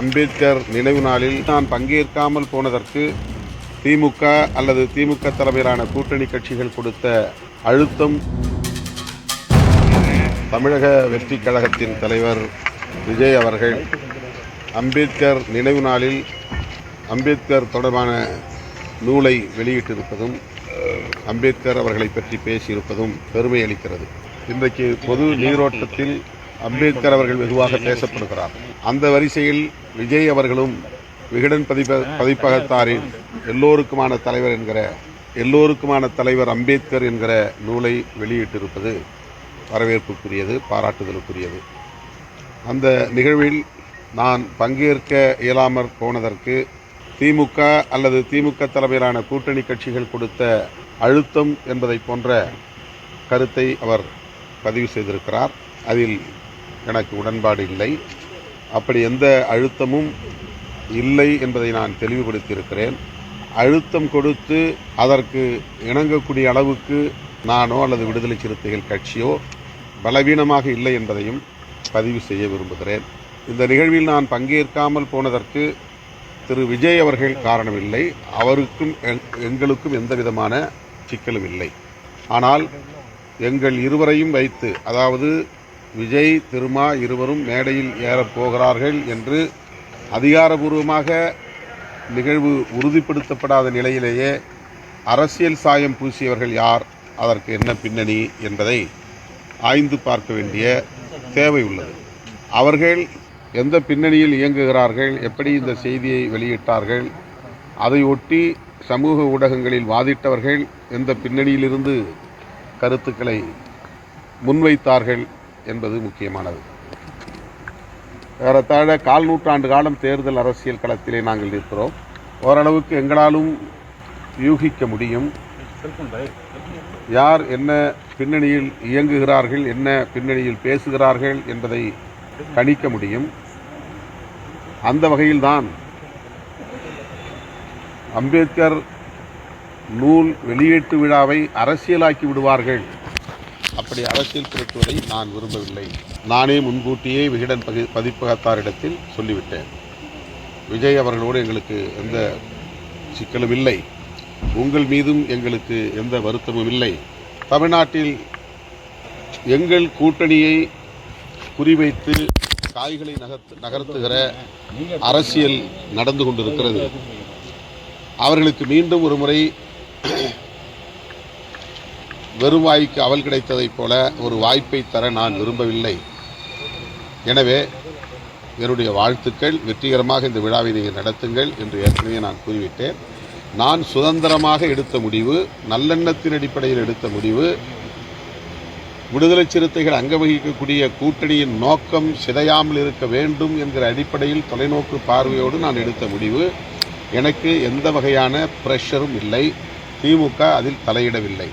அம்பேத்கர் நினைவு நாளில் நான் பங்கேற்காமல் போனதற்கு திமுக அல்லது திமுக தலைமையிலான கூட்டணி கட்சிகள் கொடுத்த அழுத்தம். தமிழக வெற்றி கழகத்தின் தலைவர் விஜய் அவர்கள் அம்பேத்கர் நினைவு நாளில் அம்பேத்கர் தொடர்பான நூலை வெளியிட்டிருப்பதும் அம்பேத்கர் அவர்களை பற்றி பேசியிருப்பதும் பெருமை அளிக்கிறது. இன்றைக்கு பொது நீரோட்டத்தில் அம்பேத்கர் அவர்கள் வெகுவாக பேசப்படுகிறார். அந்த வரிசையில் விஜய் அவர்களும் விகடன் பதிப்ப பதிப்பகத்தாரின் எல்லோருக்குமான தலைவர் என்கிற எல்லோருக்குமான தலைவர் அம்பேத்கர் என்கிற நூலை வெளியிட்டிருப்பது வரவேற்புக்குரியது பாராட்டுதலுக்குரியது. அந்த நிகழ்வில் நான் பங்கேற்க இயலாமற் போனதற்கு திமுக அல்லது திமுக தலைமையிலான கூட்டணி கட்சிகள் கொடுத்த அழுத்தம் என்பதை போன்ற கருத்தை அவர் பதிவு செய்திருக்கிறார். அதில் எனக்கு உடன்பாடு இல்லை. அப்படி எந்த அழுத்தமும் இல்லை என்பதை நான் தெளிவுபடுத்தியிருக்கிறேன். அழுத்தம் கொடுத்து அதற்கு இணங்கக்கூடிய அளவுக்கு நானோ அல்லது விடுதலை சிறுத்தைகள் கட்சியோ பலவீனமாக இல்லை என்பதையும் பதிவு செய்ய விரும்புகிறேன். இந்த நிகழ்வில் நான் பங்கேற்காமல் போனதற்கு திரு விஜய் அவர்கள் காரணமில்லை. அவருக்கும் எங்- எங்களுக்கும் எந்த விதமான சிக்கலும் இல்லை. ஆனால் எங்கள் இருவரையும் வைத்து அதாவது விஜய் திருமா இருவரும் மேடையில் ஏறப் போகிறார்கள் என்று அதிகாரபூர்வமாக நிகழ்வு உறுதிப்படுத்தப்படாத நிலையிலேயே அரசியல் சாயம் பூசியவர்கள் யார் அதற்கு என்ன பின்னணி என்பதை ஆய்ந்து பார்க்க வேண்டிய தேவை உள்ளது. அவர்கள் எந்த பின்னணியில் இயங்குகிறார்கள் எப்படி இந்த செய்தியை வெளியிட்டார்கள் அதை ஒட்டி சமூக ஊடகங்களில் வாதிட்டவர்கள் எந்த பின்னணியிலிருந்து கருத்துக்களை முன்வைத்தார்கள் என்பது முக்கியமானது. ஏறத்தாழ கால் நூற்றாண்டு காலம் தேர்தல் அரசியல் களத்திலே நாங்கள் இருக்கிறோம் ஓரளவுக்கு எங்களாலும் யூகிக்க முடியும். யார் என்ன பின்னணியில் இயங்குகிறார்கள் என்ன பின்னணியில் பேசுகிறார்கள் என்பதை கணிக்க முடியும். அந்த வகையில்தான் அம்பேத்கர் நூல் வெளியீட்டு விழாவை அரசியலாக்கி விடுவார்கள். அப்படி அரசியல் திரட்டுவதை நான் விரும்பவில்லை. நானே முன்கூட்டியே விகடன் பதி பதிப்பகத்தாரிடத்தில் சொல்லிவிட்டேன். விஜய் அவர்களோடு எங்களுக்கு எந்த சிக்கலும் இல்லை. உங்கள் மீதும் எங்களுக்கு எந்த வருத்தமும் இல்லை. தமிழ்நாட்டில் எங்கள் கூட்டணியை குறிவைத்து காய்களை நகர்த்து நகர்த்துகிற அரசியல் நடந்து கொண்டிருக்கிறது. அவர்களுக்கு மீண்டும் ஒரு முறை வெறும் வாய்க்கு அவல் கிடைத்ததைப் போல ஒரு வாய்ப்பை தர நான் விரும்பவில்லை. எனவே என்னுடைய வாழ்த்துக்கள். வெற்றிகரமாக இந்த விழாவை நீங்கள் நடத்துங்கள் என்று ஏற்கனவே நான் கூறிவிட்டேன். நான் சுதந்திரமாக எடுத்த முடிவு நல்லெண்ணத்தின் அடிப்படையில் எடுத்த முடிவு விடுதலை சிறுத்தைகள் அங்க வகிக்கக்கூடிய கூட்டணியின் நோக்கம் சிதையாமல் இருக்க வேண்டும் என்கிற அடிப்படையில் தொலைநோக்கு பார்வையோடு நான் எடுத்த முடிவு. எனக்கு எந்த வகையான ப்ரெஷரும் இல்லை. திமுக அதில் தலையிடவில்லை.